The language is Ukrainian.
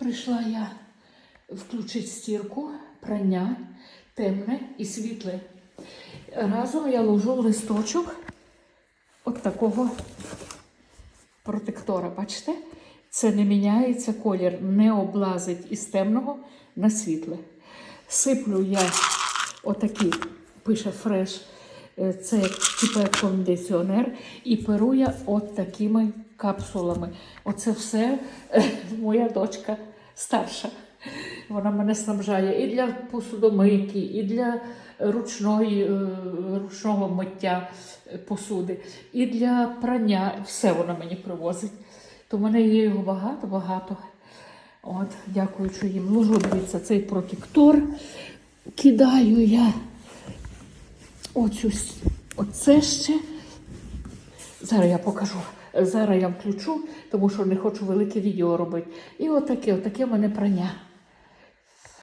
Прийшла я включити стірку, прання, темне і світле. Разом я ложу листочок от такого протектора. Бачите? Це не міняється колір, не облазить із темного на світле. Сиплю я отакі, пише фреш, це типу як кондиціонер, і перу я от такими капсулами. Оце все е, моя дочка старша. Вона мене снабжає і для посудомийки, і для ручної, е, ручного миття е, посуди, і для прання. Все вона мені привозить. То в мене є його багато-багато. От, дякуючи їм. Ложу, дивіться, цей протектор. Кидаю я оцю, оце ще. Зараз я покажу. Зараз я включу, тому що не хочу велике відео робити. І отаке, отаке в мене прання.